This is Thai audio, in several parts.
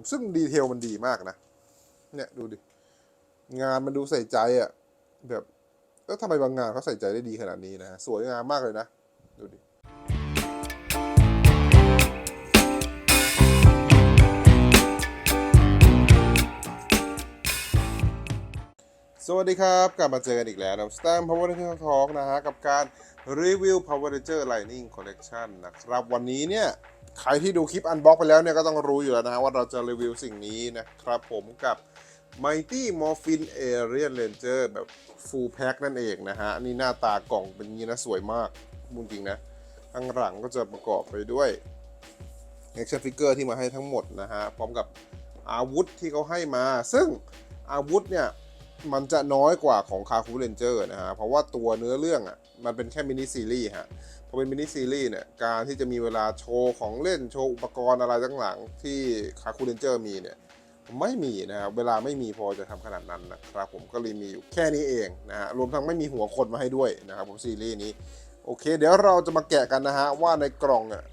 ผมซึ่งดีเทลมันดีมากนะ เนี่ยดูดิ งานมันดูใส่ใจอะ่ะแบบแล้วทำไมบางงานเขาใส่ใจได้ดีขนาดนี้นะฮะสวยงามมากเลยนะ ดูดิ วัสดีครับ กลับมาเจอกันอีกแล้วนะสแตม Power Ranger Talk นะฮะ กับการรีวิว Power Ranger Lightning Collection นะครับ วันนี้เนี่ย ใครที่ดูคลิปอันบ็อกไปแล้วเนี่ย ก็ต้องรู้อยู่แล้วนะว่าเราจะรีวิวสิ่งนี้นะครับผมกับ Mighty Morphin Alien Ranger แบบ Full Pack นั่นเองนะฮะ นี่หน้าตากล่องเป็นงี้นะ สวยมากมุจริงนะข้างหลังก็จะประกอบไปด้วย action figure ที่มาให้ทั้งหมดนะฮะพร้อมกับอาวุธที่เขาให้มา ซึ่งอาวุธเนี่ย มันจะน้อยกว่าของคาคูเรนเจอร์นะฮะ เพราะว่าตัวเนื้อเรื่องอะมันเป็นแค่มินิซีรีส์ฮะพอเป็นมินิซีรีส์เนี่ยการที่จะมีเวลาโชว์ของเล่นโชว์อุปกรณ์อะไรต่างหลังที่คาคูเรนเจอร์มีเนี่ยไม่มีนะครับเวลาไม่มีพอจะทำขนาดนั้นนะครับผมก็เลยมีอยู่แค่นี้เองนะฮะรวมทั้งไม่มีหัวคนมาให้ด้วยนะครับผมซีรีส์นี้โอเค เดี๋ยวเราจะมาแกะกันนะฮะว่าในกล่องอะ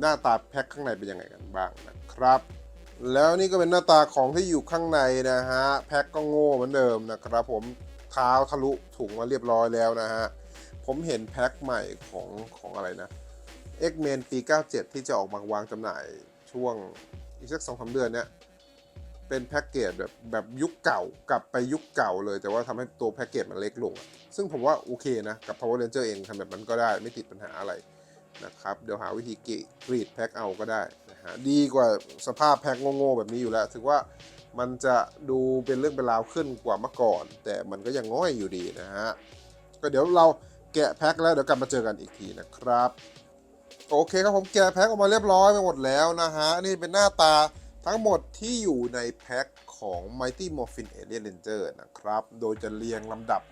หน้าตาแพ็คข้างในเป็นยังไงกันบ้างนะครับ แล้วนี่ก็เป็นหน้าตาของที่อยู่ข้างในนะฮะ แพ็คก็โง่เหมือนเดิมนะครับผมเท้าทะลุถุงมาเรียบร้อยแล้วนะฮะ ผมเห็นแพ็คใหม่ของของอะไรนะ X-Men ปี 97 ที่จะออกมาวางจำหน่ายช่วงอีกสักสองสาเดือนเนี้ยเป็นแพ็กเกจแบบแบบยุคเก่ากลับไปยุคเก่าเลย แต่ว่าทำให้ตัวแพ็กเกจมันเล็กลง ซึ่งผมว่าโอเคนะ กับ Power Ranger เองทำแบบนั้นก็ได้ไม่ติดปัญหาอะไรนะครับ เดี๋ยวหาวิธีกรีดแพ็คเอาก็ได้ ดีกว่าสภาพแพ็คโง่ๆแบบนี้อยู่แล้วถือว่ามันจะดูเป็นเรื่องเป็นราวขึ้นกว่าเมื่อก่อน แต่มันก็ยังง่อยอยู่ดีนะฮะ ก็เดี๋ยวเราแกะแพ็คแล้วเดี๋ยวกลับมาเจอกันอีกทีนะครับ โอเคครับผมแกะแพ็คออกมาเรียบร้อยไปหมดแล้วนะฮะ นี่เป็นหน้าตาทั้งหมดที่อยู่ในแพ็คของ Mighty Morphin Alien Ranger นะครับ โดยจะเรียงลำดับ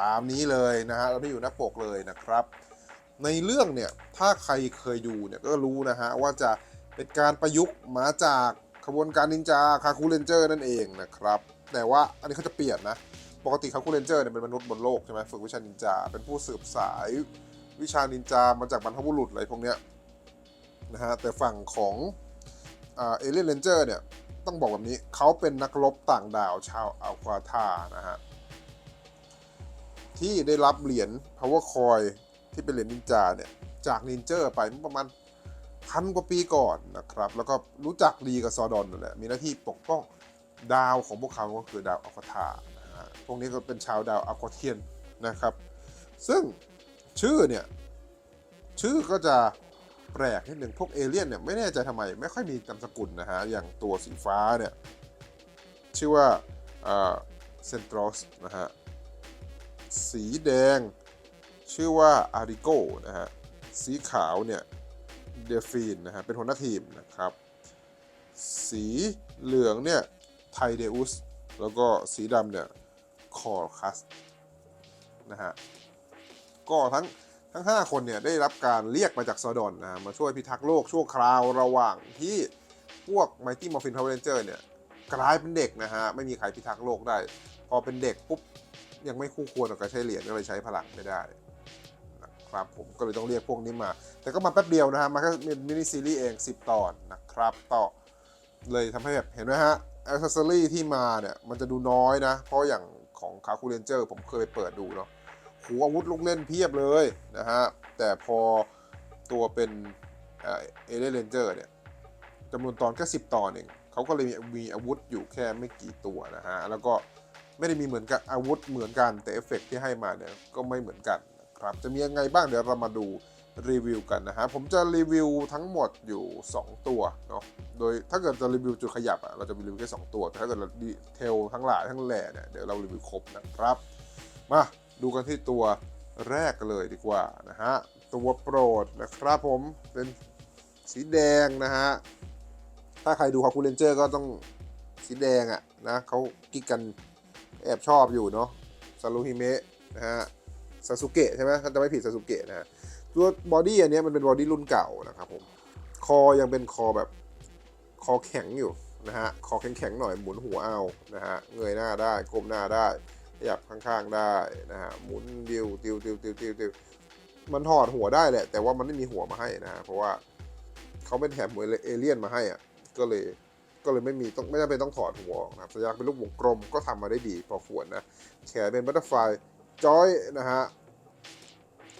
ตามนี้เลยนะฮะเราที่อยู่หน้าปกเลยนะครับ ในเรื่องเนี่ย ถ้าใครเคยดูเนี่ยก็รู้นะฮะว่าจะ เป็นการประยุกต์มาจากขบวนการนินจาคาคูเรนเจอร์นั่นเองนะครับ แต่ว่าอันนี้เขาจะเปลี่ยนนะ ปกติคาคูเรนเจอร์เนี่ยเป็นมนุษย์บนโลกใช่ไหมฝึกวิชานินจา เป็นผู้สืบสายวิชานินจามาจากบรรพบุรุษอะไรพวกเนี้ยนะฮะ แต่ฝั่งของเอเลียนเรนเจอร์เนี่ยต้องบอกแบบนี้เขาเป็นนักรบต่างดาวชาวอัลควาธานะฮะ ที่ได้รับเหรียญ power coin ที่เป็นเหรียญนินจาเนี่ย จากนินเจอร์ไปเมื่อประมาณ พันกว่าปีก่อนนะครับ แล้วก็รู้จักดีกับซอดอนนั่นแหละมีหน้าที่ปกป้องดาวของพวกเขาก็คือดาวอัลควาธานะฮะพวกนี้ก็เป็นชาวดาวอัลควาเทียนนะครับ ซึ่งชื่อเนี่ยชื่อก็จะแปลกนิดหนึ่งพวกเอเลี่ยนเนี่ยไม่แน่ใจทำไม ไม่ค่อยมีนามสกุลนะฮะ อย่างตัวสีฟ้าเนี่ย ชื่อว่าเซนตรอสนะฮะ สีแดง ชื่อว่าอาริโกนะฮะ สีขาวเนี่ย เดฟีนนะฮะเป็นหัวหน้าทีมนะครับ สีเหลืองเนี่ยไทเดอุสแล้วก็สีดำเนี่ยคอร์คัสนะฮะก็ทั้งทั้ง 5 คนเนี่ยได้รับการเรียกมาจากซอดอนนะะมาช่วยพิทักษ์โลกชั่วคราวระหว่างที่พวก Mighty Morphin Power Ranger เนี่ยกลายเป็นเด็กนะฮะ ไม่มีใครพิทักษ์โลกได้ พอเป็นเด็กปุ๊บ ยังไม่คู่ควรกับการใช้เหรียญก็เลยใช้พลังไม่ได้ นะครับผมก็เลยต้องเรียกพวกนี้มา แต่ก็มาแป๊บเดียวนะฮะมาแค่มินิซีรีส์เอง 10 ตอนนะครับต่อเลยทำให้แบบเห็นไหมฮะอ c เซอรี่ที่มาเนี่ยมันจะดูน้อยนะ เพราะอย่างของคาคูเรนเจอร์ผมเคยไปเปิดดูเนาะหูอาวุธลูกเล่นเพียบเลยนะฮะ แต่พอตัวเป็นเอเลนเรนเจอร์เนี่ยจำนวนตอนแค่10 ตอนเองเขาก็เลยมีมีอาวุธอยู่แค่ไม่กี่ตัวนะฮะ แล้วก็ไม่ได้มีเหมือนกับอาวุธเหมือนกันแต่เอฟเฟกต์ที่ให้มาเนี่ยก็ไม่เหมือนกัน นะครับ จะมียังไงบ้างเดี๋ยวเรามาดูรีวิวกันนะฮะผมจะรีวิวทั้งหมดอยู่ 2 ตัวเนาะโดยถ้าเกิดจะรีวิวจุดขยับอะเราจะมีรีวิวแค่2ตัว แต่ถ้าเกิดเราดีเทลทั้งหลายทั้งแหล่เนี่ยเดี๋ยวเรารีวิวครบนะครับ มาดูกันที่ตัวแรกกันเลยดีกว่านะฮะตัวโปรดนะครับผมเป็นสีแดงนะฮะถ้าใครดูคาคูเลนเจอร์ก็ต้องสีแดงอะนะเขากิ๊กกันแอบชอบอยู่เนาะซารุฮิเมะนะฮะ ซาสุเกะใช่ไหมถ้าจะไม่ผิดซาสุเกะนะฮะตัวบอดี้อันนี้มันเป็นบอดี้รุ่นเก่านะครับผม คอยังเป็นคอแบบคอแข็งอยู่นะฮะ คอแข็งๆหน่อยหมุนหัวเอานะฮะ เงยหน้าได้ก้มหน้าได้ขยับข้างๆได้นะฮะ หมุนดิวติวติวติวติวติวมันถอดหัวได้แหละ แต่ว่ามันไม่มีหัวมาให้นะฮะ เพราะว่าเขาเป็นแถมเอเลี่ยนมาให้อะ ก็เลยก็เลยไม่มีต้องไม่จำเป็นต้องถอดหัวออกนะครับสัญลักเป็นรูปวงกลมก็ทำมาได้ดีพอควรนะ แขนเป็นบัตเตอร์ไฟ จอยนะฮะ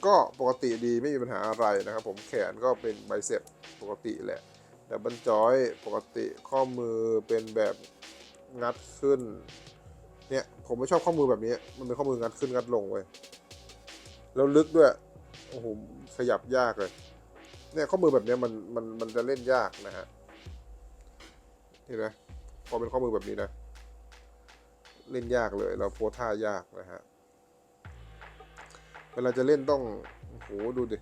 ก็ปกติดีไม่มีปัญหาอะไรนะครับผมแขนก็เป็นไบเซ็ปปกติแหละดับเบิลจอยปกติข้อมือเป็นแบบงัดขึ้น เนี่ยผมไม่ชอบข้อมือแบบนี้ มันเป็นข้อมืองัดขึ้นงัดลงเว้ยแล้วลึกด้วยโอ้โหขยับยากเลย เนี่ยข้อมือแบบเนี้ยมันมันมันจะเล่นยากนะฮะเห็นไหมพอเป็นข้อมือแบบนี้นะ เล่นยากเลย เราโพสท่ายากนะฮะ เวลาจะเล่นต้องโอ้โหดูดิ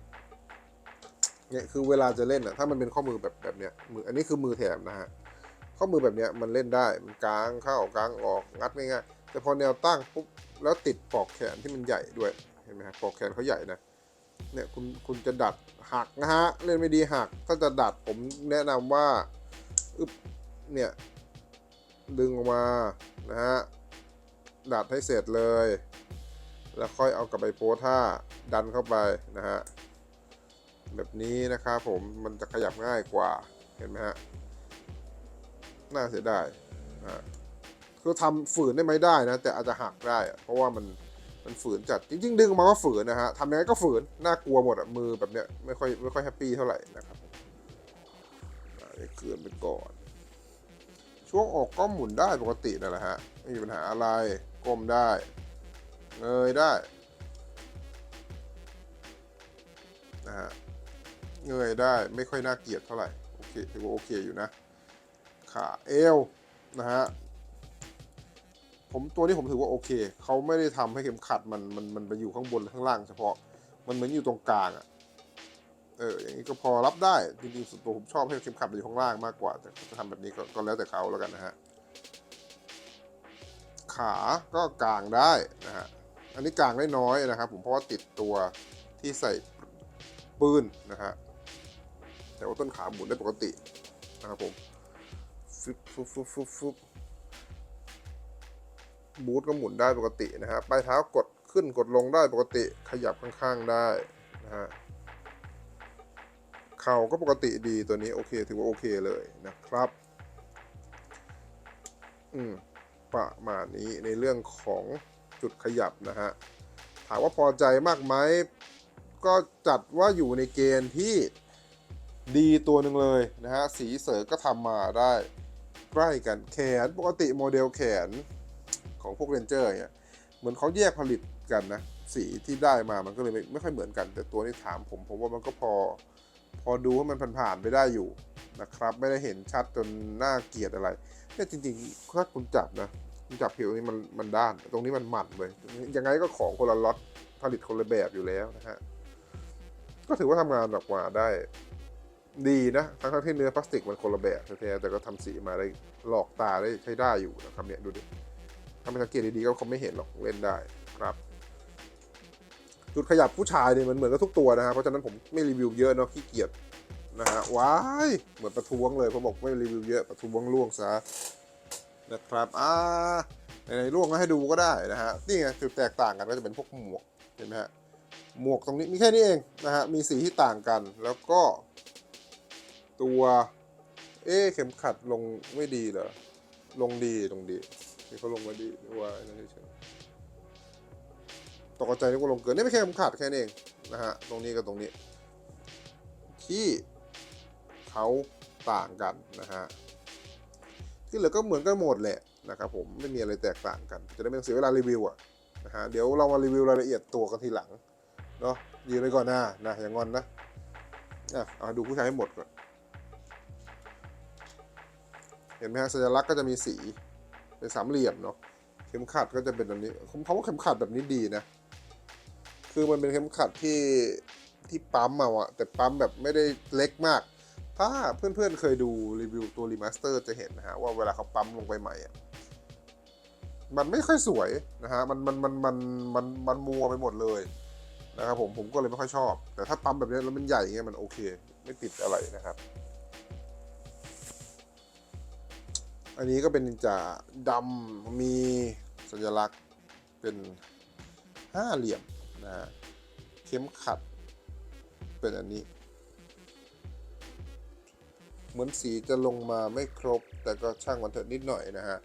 เนี่ยคือเวลาจะเล่นอะถ้ามันเป็นข้อมือแบบแบบเนี้ยมืออันนี้คือมือแถมนะฮะข้อมือแบบเนี้ยมันเล่นได้มันกลางเข้ากลางออกงัดง่ายๆแต่พอแนวตั้งปุ๊บแล้วติดปลอกแขนที่มันใหญ่ด้วยเห็นไหมฮะปลอกแขนเขาใหญ่นะเนี่ยคุณคุณจะดัดหักนะฮะเล่นไม่ดีหักถ้าจะดัดผมแนะนำว่าอึบเนี่ยดึงออกมานะฮะดัดให้เสร็จเลย แล้วค่อยเอากลับไปโพสท่าดันเข้าไปนะฮะแบบนี้นะครับผมมันจะขยับง่ายกว่าเห็นไหมฮะน่าเสียดายนะฮะคือทำฝืนได้ไหมได้นะ แต่อาจจะหักได้ เพราะว่ามันมันฝืนจัดจริง ๆ ดึงมาก็ฝืนนะฮะทำยังไงก็ฝืนน่ากลัวหมดอะมือแบบเนี้ยไม่ค่อยไม่ค่อยแฮปปี้เท่าไหร่นะครับเดี๋ยวเกินไปก่อน ช่วงออกก็หมุนได้ปกตินั่นแหละฮะไม่มีปัญหาอะไรก้มได้ เงยได้นะฮะเงยได้ไม่ค่อยน่าเกลียดเท่าไหร่โอเคถือว่าโอเคอยู่นะ ขาเอวนะฮะผมตัวนี้ผมถือว่าโอเคเขาไม่ได้ทำให้เข็มขัดมันมันมันไปอยู่ข้างบนหรือข้างล่างเฉพาะมันเหมือนอยู่ตรงกลางอะ่ะเอออย่างนี้ก็พอรับได้จริงๆส่วนตัวผมชอบให้เข็มขัดอยู่ข้างล่างมากกว่า แต่เขาจะทำแบบนี้ก็แล้วแต่เขาแล้วกันนะฮะขาก็กลางได้นะฮะ อันนี้กางได้น้อยนะครับ ผมเพราะว่าติดตัวที่ใส่ปืนนะฮะแต่ว่าต้นขาหมุนได้ปกตินะครับผมฟึบฟึบฟึบฟึบฟึบบูทก็หมุนได้ปกตินะฮะปลายเท้ากดขึ้นกดลงได้ปกติขยับข้างๆได้นะฮะเข่าก็ปกติดีตัวนี้โอเคถือว่าโอเคเลยนะครับ อืมประมาณนี้ในเรื่องของ จุดขยับนะฮะ ถามว่าพอใจมากไหมก็จัดว่าอยู่ในเกณฑ์ที่ดีตัวหนึ่งเลยนะฮะ สีเสริก็ทำมาได้ใกล้กันแขนปกติโมเดลแขนของพวกเรนเจอร์เนี่ยเหมือนเขาแยกผลิตกันนะ สีที่ได้มามันก็เลยไม่ไม่ค่อยเหมือนกัน แต่ตัวนี้ถามผมผมว่ามันก็พอ พอดูว่ามันผ่านๆไปได้อยู่นะครับ ไม่ได้เห็นชัดจนน่าเกลียดอะไรเนี่ยจริงๆถ้าคุณจับนะ จับผิวนี้มันมันด้าน ตรงนี้มันหมันเลย ยังไงก็ของคนละล็อตผลิตคนละแบบอยู่แล้วนะฮะ ก็ถือว่าทำงานออกมาได้ดีนะทั้งๆที่เนื้อพลาสติกมันคนละแบบแท้ๆแต่ก็ทำสีมาได้หลอกตาได้ใช้ได้อยู่นะครับเนี่ยดูดิถ้าไม่สังเกตดีๆก็คงไม่เห็นหรอกเล่นได้ครับ จุดขยับผู้ชายเนี่ยมันเหมือนกับทุกตัวนะฮะเพราะฉะนั้นผมไม่รีวิวเยอะเนาะขี้เกียจนะฮะว้ายเหมือนประท้วงเลยผมบอกไม่รีวิวเยอะประท้วงล่วงซะ นะครับอ่าในๆล่วงก็ให้ดูก็ได้นะฮะนี่ไงจุดแตกต่างกันก็จะเป็นพวกหมวกเห็นไหมฮะหมวกตรงนี้มีแค่นี้เองนะฮะมีสีที่ต่างกันแล้วก็ ตัวเอ๊เข็มขัดลงไม่ดีเหรอลงดีลงดีนี่เขาลงมาดีว่านนั่นเฉยตกใจนึกว่าลงเกินนี่ไม่แค่เข็มขัดแค่นั้เองนะฮะตรงนี้กับตรงนี้ ที่เขาต่างกันนะฮะ ที่เหลือก็เหมือนกันหมดแหละนะครับผมไม่มีอะไรแตกต่างกัน จะได้ไม่ต้องเสียเวลารีวิวอะนะฮะเดี๋ยวเรามารีวิวรายละเอียดตัวกันทีหลังเนาะยืนไปก่อนนะนะอย่างงอนนะอะเอาดูผู้ชายให้หมดก่อนเห็นไหมฮะสัญลักษณ์ก็จะมีสีเป็นสามเหลี่ยมเนาะเข็มขัดก็จะเป็นแบบนี้เขาว่าเข็มขัดแบบนี้ดีนะคือมันเป็นเข็มขัดที่ที่ปั๊มมาอะแต่ปั๊มแบบไม่ได้เล็กมาก ถ้าเพื่อนๆเคยดูรีวิวตัวรีมาสเตอร์จะเห็นนะฮะว่าเวลาเขาปั๊มลงไปใหม่อะมันไม่ค่อยสวยนะฮะมันมันมันมันมันมันมัวไปหมดเลยนะครับผมผมก็เลยไม่ค่อยชอบ แต่ถ้าปั๊มแบบนี้แล้วมันใหญ่เงี้ยมันโอเค ไม่ติดอะไรนะครับ อันนี้ก็เป็นนินจาดำมีสัญลักษณ์เป็นห้าเหลี่ยมนะฮะเข็มขัดเป็นอันนี้ เหมือนสีจะลงมาไม่ครบ แต่ก็ช่างมันเถอะนิดหน่อยนะฮะ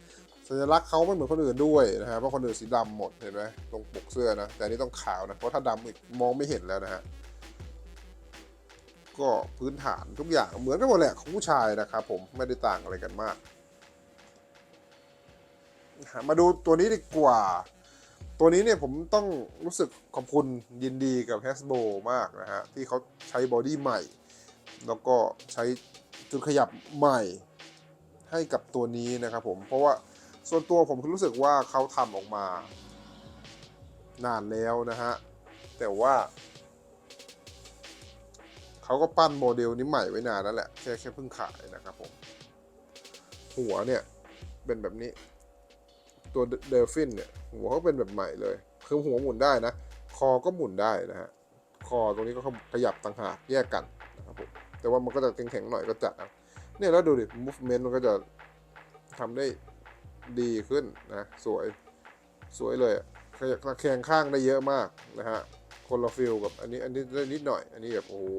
สัญลักษณ์เขาไม่เหมือนคนอื่นด้วยนะฮะเพราะคนอื่นสีดำหมดเห็นไหมตรงปกเสื้อนะแต่นี้ต้องขาวนะเพราะถ้าดำอีกมองไม่เห็นแล้วนะฮะก็พื้นฐานทุกอย่างเหมือนกันหมดแหละของผู้ชายนะครับผมไม่ได้ต่างอะไรกันมาก มาดูตัวนี้ดีกว่า ตัวนี้เนี่ยผมต้องรู้สึกขอบคุณยินดีกับ h a s b o มากนะฮะที่เขาใช้บอดี้ใหม่ แล้วก็ใช้ จุดขยับใหม่ให้กับตัวนี้นะครับผม เพราะว่าส่วนตัวผมรู้สึกว่าเขาทำออกมา นานแล้วนะฮะ แต่ว่า เขาก็ปั้นโมเดลนี้ใหม่ไว้นานแล้วแหละ แค่แค่เพิ่งขายนะครับผม หัวเนี่ยเป็นแบบนี้ ตัวเดลฟินเนี่ย หัวเขาเป็นแบบใหม่เลย คือหัวหมุนได้นะ คอก็หมุนได้นะฮะ คอตรงนี้ก็ขยับต่างหากแยกกัน แต่ว่ามันก็จะแข็งๆหน่อยก็จัดเอาเนี่ยแล้วดูดิ movement มันก็จะทำได้ดีขึ้นนะสวยสวยเลยอะขยับแขงข้างได้เยอะมากนะฮะคนละฟิลกับอันนี้อันนี้ได้นิดหน่อย อันนี้แบบโอ้โห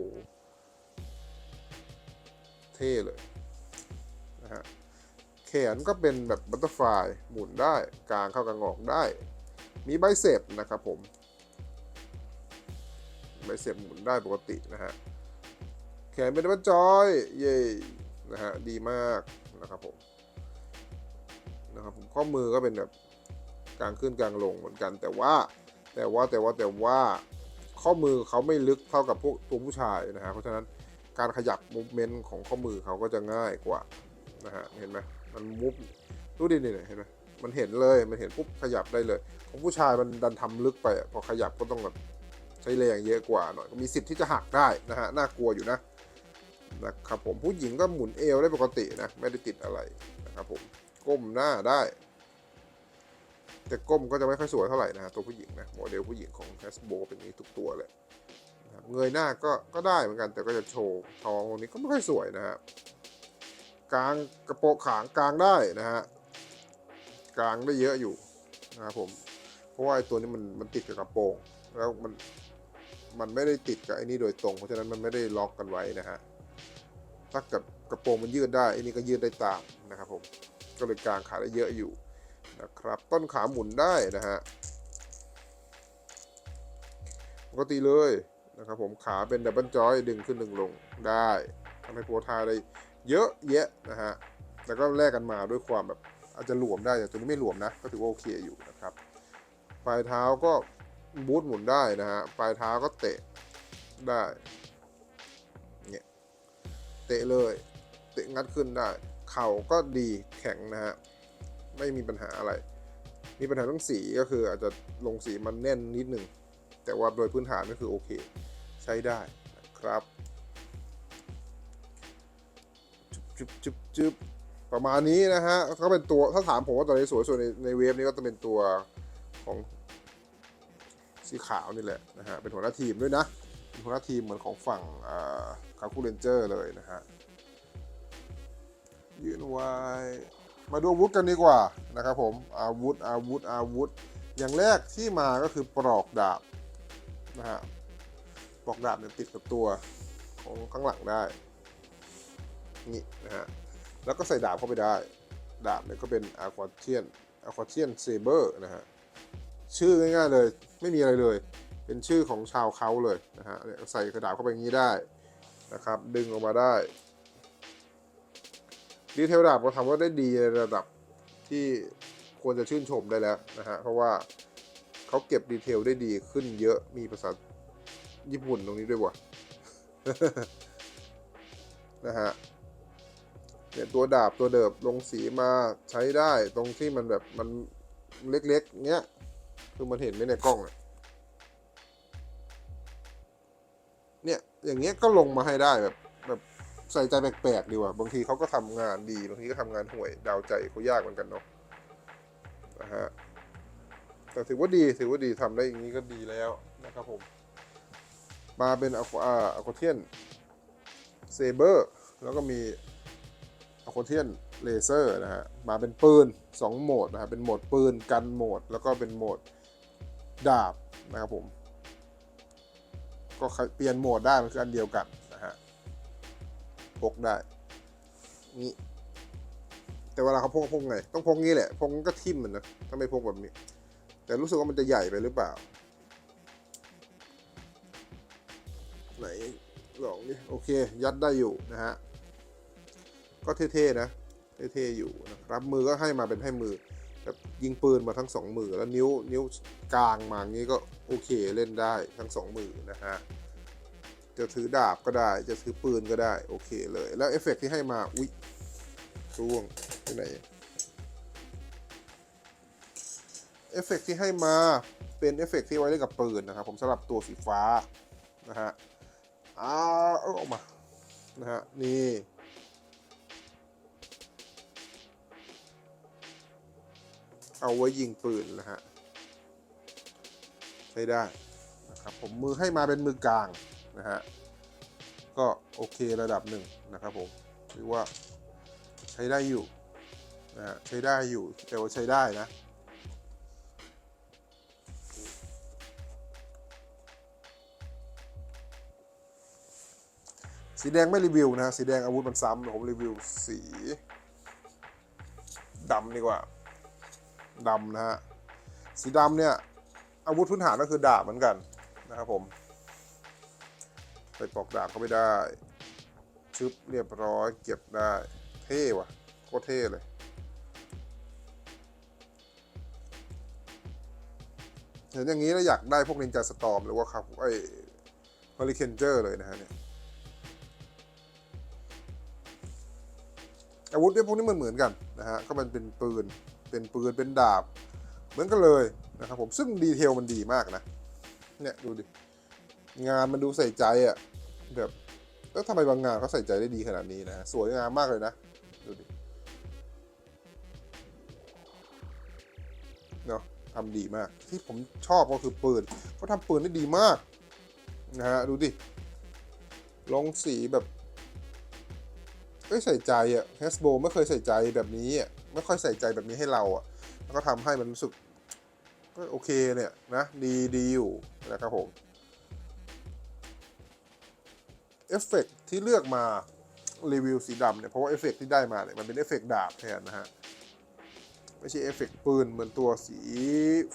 เท่เลยนะฮะแขนก็เป็นแบบบัตเตอร์ฟลายหมุนได้กลางเข้ากลางออกได้ มีไบเซปนะครับผมไบเซปหมุนได้ปกตินะฮะ นเป็นดับเบิลจอยเย่นะฮะดีมากนะครับผมนะครับผมข้อมือก็เป็นแบบกลางขึ้นกลางลงเหมือนกันแต่ว่าแต่ว่าแต่ว่าแต่ว่าข้อมือเขาไม่ลึกเท่ากับพวกตัวผู้ชายนะฮะเพราะฉะนั้นการขยับมูฟเมนต์ของข้อมือเขาก็จะง่ายกว่านะฮะเห็นไหมมันมุฟดูดิเนี่ยเห็นไหมมันเห็นเลยมันเห็นปุ๊บขยับได้เลย ของผู้ชายมันดันทำลึกไปอะพอขยับก็ต้องแบบใช้แรงเยอะกว่าหน่อยก็มีสิทธิ์ที่จะหักได้นะฮะน่ากลัวอยู่นะ นะครับผมผู้หญิงก็หมุนเอวได้ปกตินะไม่ได้ติดอะไรนะครับผมก้มหน้าได้ แต่ก้มก็จะไม่ค่อยสวยเท่าไหร่นะฮะตัวผู้หญิงนะโมเดลผู้หญิงของ Hasbro เป็นนี้ทุกตัวเลยนะเงยหน้าก็ก็ได้เหมือนกันแต่ก็จะโชว์ท้องตรงนี้ก็ไม่ค่อยสวยนะฮะกลางกระโปรงขางกลางได้นะฮะกลางได้เยอะอยู่นะครับผมเพราะว่าไอ้ตัวนี้มันมันติดกับกระโปรงแล้วมันมันไม่ได้ติดกับไอ้นี่โดยตรง เพราะฉะนั้นมันไม่ได้ล็อกกันไว้นะฮะ ถ้ากับกระโปรงมันยืดได้อ้นี่ก็ยืดได้ตามนะครับผมก็เลยกลางขาได้เยอะอยู่นะครับต้นขาหมุนได้นะฮะปกติเลยนะครับผมขาเป็นดับเบิลจอยดึงขึ้นดึงลงได้ทำให้โพธาได้เยอะแยะนะฮะแล้วก็แลกกันมาด้วยความแบบอาจจะหลวมได้แต่ตัวนี้ไม่หลวมนะก็ถือว่าโอเคอยู่นะครับปลายเท้าก็บูทหมุนได้นะฮะปลายเท้าก็เตะได้ เตะเลย เตะงัดขึ้นได้ เข่าก็ดีแข็งนะฮะ ไม่มีปัญหาอะไร มีปัญหาเรื่องสีก็คืออาจจะลงสีมันแน่นนิดหนึ่ง แต่ว่าโดยพื้นฐานก็คือโอเค ใช้ได้นะครับจุบจุบจุบประมาณนี้นะฮะก็เป็นตัวถ้าถามผมว่าตัวไหนสวยสุดในในเวฟนี้ก็จะเป็นตัวของสีขาวนี่แหละนะฮะเป็นหัวหน้าทีมด้วยนะ เป็นหัวหน้าทีมเหมือนของฝั่งคาคูเรนเจอร์เลยนะฮะยืนไว้มาดูอาวุธกันดีกว่านะครับผมอาวุธอาวุธอาวุธ อย่างแรกที่มาก็คือปลอกดาบนะฮะปลอกดาบเนี่ยติดกับตัวของข้างหลังได้นี่นะฮะแล้วก็ใส่ดาบเข้าไปได้ ดาบเนี่ยก็เป็นอาควาเทียนอาควาเทียนเซเบอร์นะฮะชื่อง่ายๆเลยไม่มีอะไรเลย เป็นชื่อของชาวเขาเลยนะฮะเนี่ยใส่กระดาษเข้าไปอย่างนี้ได้นะครับ ดึงออกมาได้ดีเทลดาบก็ทำว่าได้ดีในระดับที่ควรจะชื่นชมได้แล้วนะฮะเพราะว่าเขาเก็บดีเทลได้ดีขึ้นเยอะมีภาษาญี่ปุ่นตรงนี้ด้วยว่ะนะฮะเนี่ยตัวดาบตัวเดิบลงสีมาใช้ได้ตรงที่มันแบบมันเล็กๆเงี้ยคือมันเห็นไหมในกล้องอะ อย่างเงี้ยก็ลงมาให้ได้แบบแบบใส่ใจแปลกๆดีว่ะบางทีเขาก็ทำงานดี บางทีก็ทำงานห่วยดาวใจเขายากเหมือนกันเนาะนะฮะแต่ถือว่าดีถือว่าดีทำได้อย่างนี้ก็ดีแล้วนะครับผม มาเป็นอะควาอควาเทียนเซเบอร์แล้วก็มีอะโคเทียนเลเซอร์นะฮะมาเป็นปืน 2 โหมดนะฮะเป็นโหมดปืนกันโหมด แล้วก็เป็นโหมดดาบนะครับผม ก็เปลี่ยนโหมดได้มันคืออันเดียวกันนะฮะพกได้นี่แต่เวลาเขาพกพกไงต้องพกงี้แหละพกก็ทิ่มมันนะถ้าไม่พกแบบนี้ แต่รู้สึกว่ามันจะใหญ่ไปหรือเปล่า ไหนลองดิโอเค ยัดได้อยู่นะฮะก็เท่ๆนะเท่ๆอยู่นะครับมือก็ให้มาเป็นให้มือ แบบยิงปืนมาทั้งสองมือแล้วนิ้วนิ้วกลางมางี้ก็โอเคเล่นได้ทั้งสองมือนะฮะจะถือดาบก็ได้จะถือปืนก็ได้โอเคเลย แล้วเอฟเฟกต์ที่ให้มาอุ้ยร่วงที่ไหนเอฟเฟกต์ที่ให้มาเป็นเอฟเฟกต์ที่ไว้เล่นกับปืนนะครับผมสำหรับตัวสีฟ้านะฮะอ้าเอาออกมานะฮะนี่ เอาไว้ยิงปืนนะฮะใช้ได้นะครับผมมือให้มาเป็นมือกลางนะฮะก็โอเคระดับหนึ่งนะครับผมถือว่าใช้ได้อยู่นะฮะใช้ได้อยู่แต่ว่าใช้ได้นะสีแดงไม่รีวิวนะสีแดงอาวุธมันซ้ำผมรีวิวสีดำดีกว่า ดำนะฮะ สีดำเนี่ยอาวุธพื้นฐานก็คือดาบเหมือนกันนะครับผม ไปปอกดาบก็ไม่ได้ชึบเรียบร้อยเก็บได้ เท่ว่ะโคตรเท่เลย เห็นอย่างนี้แล้วอยากได้พวกนินจาสตอมหรือว่าครับไอ้ฮอริเคนเจอร์เลยนะฮะเนี่ยอาวุธเนี่ยพวกนี้มันเหมือนกันนะฮะก็มันเป็นปืน เป็นปืนเป็นดาบ เหมือนกันเลยนะครับผมซึ่งดีเทลมันดีมากนะเนี่ยดูดิงานมันดูใส่ใจอะ่ะแบบแล้วทำไมบางงานเขาใส่ใจได้ดีขนาดนี้นะสวยงามมากเลยนะดูดิเนาะทำดีมาก ที่ผมชอบก็คือปืนเขาทำปืนได้ดีมากนะฮะดูดิลงสีแบบเอ้ยใส่ใจอะแฮสโบไม่เคยใส่ใจแบบนี้อะ ไม่ค่อยใส่ใจแบบนี้ให้เราอะแล้วก็ทำให้มันรู้สึกก็โอเคเนี่ยนะดีดีอยู่นะครับผมเอฟเฟกต์ที่เลือกมารีวิวสีดำเนี่ยเพราะว่าเอฟเฟกต์ที่ได้มาเนี่ยมันเป็นเอฟเฟกต์ดาบแทนนะฮะไม่ใช่เอฟเฟกต์ปืนเหมือนตัวสี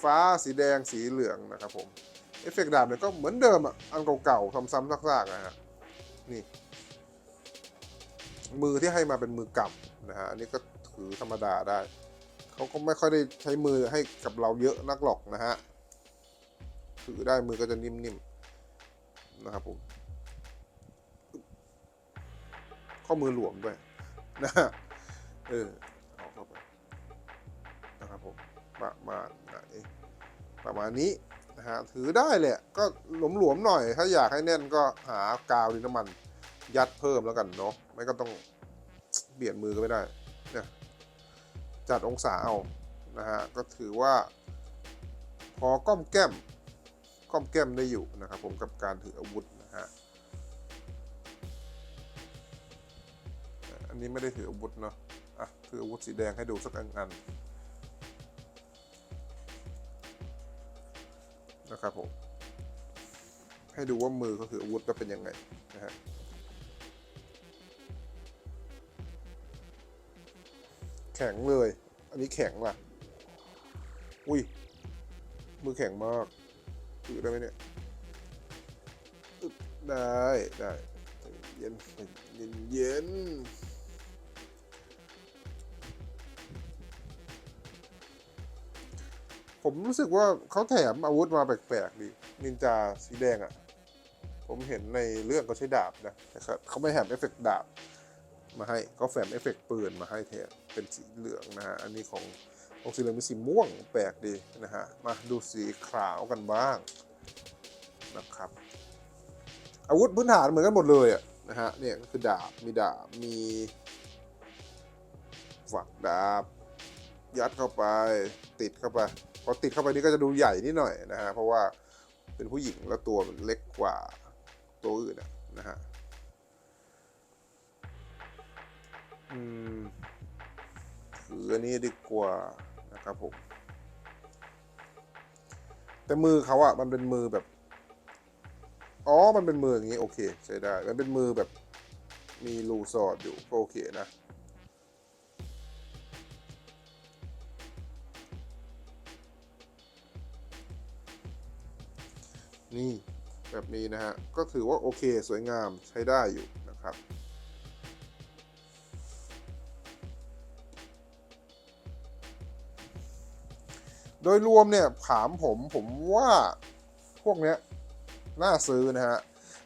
ฟ้าสีแดงสีเหลืองนะครับผมเอฟเฟกต์ดาบเนี่ยก็เหมือนเดิมอะอันเก่าๆซ้ำๆซากๆนะฮะนี่ มือที่ให้มาเป็นมือกำนะฮะอันนี้ก็ ถือธรรมดาได้ เขาก็ไม่ค่อยได้ใช้มือให้กับเราเยอะนักหรอกนะฮะถือได้มือก็จะนิ่มๆนะครับผมข้อมือหลวมด้วยนะฮะเออเอาเข้าไปนะครับผมประมาณไหนประมาณนี้นะฮะถือได้แหละก็หลวมๆหน่อย ถ้าอยากให้แน่นก็หากาวดินน้ำมัน ยัดเพิ่มแล้วกันเนาะไม่ก็ต้องเบียดมือก็ไม่ได้เนี่ย จัดองศาเอานะฮะก็ถือว่า พอก้อมแก้มก้อมแก้มได้อยู่นะครับผมกับการถืออาวุธนะฮะอันนี้ไม่ได้ถืออาวุธเนาะอะถืออาวุธสีแดงให้ดูสักอันอันนะครับผมให้ดูว่ามือเขาถืออาวุธแล้วเป็นยังไงนะฮะ แข็งเลย อันนี้แข็งว่ะ อุ้ย มือแข็งมากถือได้ไหมเนี่ยอึ๊บได้ได้เย็นเย็นเย็นผมรู้สึกว่าเขาแถมอาวุธมาแปลกๆดีนินจาสีแดงอะ่ะ ผมเห็นในเรื่องเขาใช้ดาบนะแต่เขาไม่แถมเอฟเฟกต์ดาบ มาให้ก็แฝมเอฟเฟกต์ปืนมาให้แทน เป็นสีเหลืองนะฮะอันนี้ของของสีเหลืองเป็นสีม่วงแปลกดีนะฮะมาดูสีขาวกันบ้างนะครับ อาวุธพื้นฐานเหมือนกันหมดเลยอะนะฮะเนี่ยก็คือดาบมีดาบมีฝักดาบ ยัดเข้าไปติดเข้าไปพอติดเข้าไปนี่ก็จะดูใหญ่นิดหน่อยนะฮะเพราะว่าเป็นผู้หญิงแล้วตัวมันเล็กกว่าตัวอื่นนะฮะอืม คืออันนี้ดีกว่านะครับผม แต่มือเขาอะมันเป็นมือแบบ อ๋อ มันเป็นมืออย่างนี้ โอเค ใช้ได้ มันเป็นมือแบบมีรูสอดอยู่ก็โอเคนะนี่แบบนี้นะฮะ ก็ถือว่าโอเคสวยงามใช้ได้อยู่นะครับ โดยรวมเนี่ยถามผมผมว่าพวกเนี้ยน่าซื้อนะฮะ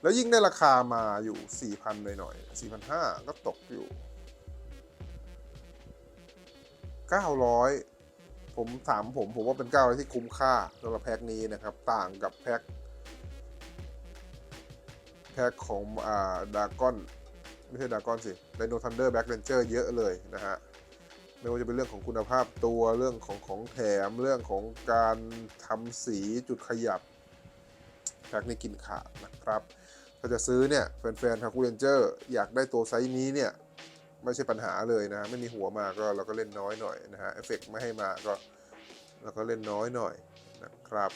แล้วยิ่งได้ราคามาอยู่ 4,000 หน่อยๆ4,500 ก็ตกอยู่ 900 ผมถามผมผมว่าเป็น 900 ที่คุ้มค่าสำหรับแพ็คนี้นะครับ ต่างกับแพ็คแพ็คของอ่าดากอนไม่ใช่ดากอนสิไดโนทันเดอร์แบ็กเรนเจอร์เยอะเลยนะฮะ ไม่ว่าจะเป็นเรื่องของคุณภาพตัวเรื่องของของแถมเรื่องของการทำสีจุดขยับแพ็คนี้กินขาดนะครับ ถ้าจะซื้อเนี่ยแฟนๆทาคูเรนเจอร์อยากได้ตัวไซส์นี้เนี่ยไม่ใช่ปัญหาเลยนะ ไม่มีหัวมาก็เราก็เล่นน้อยหน่อยนะฮะเอฟเฟกไม่ให้มาก็เราก็เล่นน้อยหน่อยนะครับ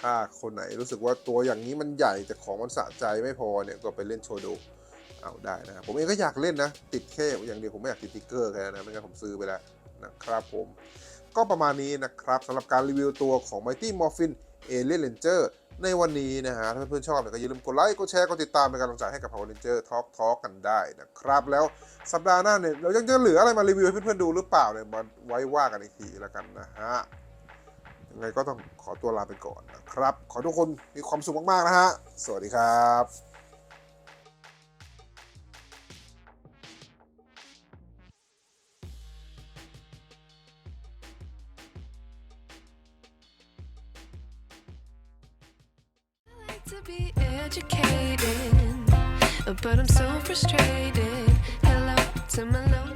ถ้าคนไหนรู้สึกว่าตัวอย่างนี้มันใหญ่แต่ของมันสะใจไม่พอเนี่ยก็ไปเล่นโชว์ดู เอาได้นะครับผมเองก็อยากเล่นนะ ติดแค่อย่างเดียวผมไม่อยากติดติ๊กเกอร์แค่นั้นะไม่งั้นผมซื้อไปแล้วนะครับผม ก็ประมาณนี้นะครับสำหรับการรีวิวตัวของ Mighty Morphin Alien Ranger ในวันนี้นะฮะ ถ้าเพื่อนๆชอบเนี่ยก็อย่าลืมกดไลค์ กดแชร์ กดติดตามเป็นกำลังใจให้กับ Power Ranger Talk Talk กันได้นะครับ แล้วสัปดาห์หน้าเนี่ย เรายังจะเหลืออะไรมารีวิวให้เพื่อนๆดูหรือเปล่าเนี่ยมาไว้ว่ากันอีกทีแล้วกันนะฮะยังไงก็ต้องขอตัวลาไปก่อนนะครับ ขอทุกคนมีความสุขมากๆนะฮะ สวัสดีครับ educated, but I'm so frustrated. Hello to my loneliness.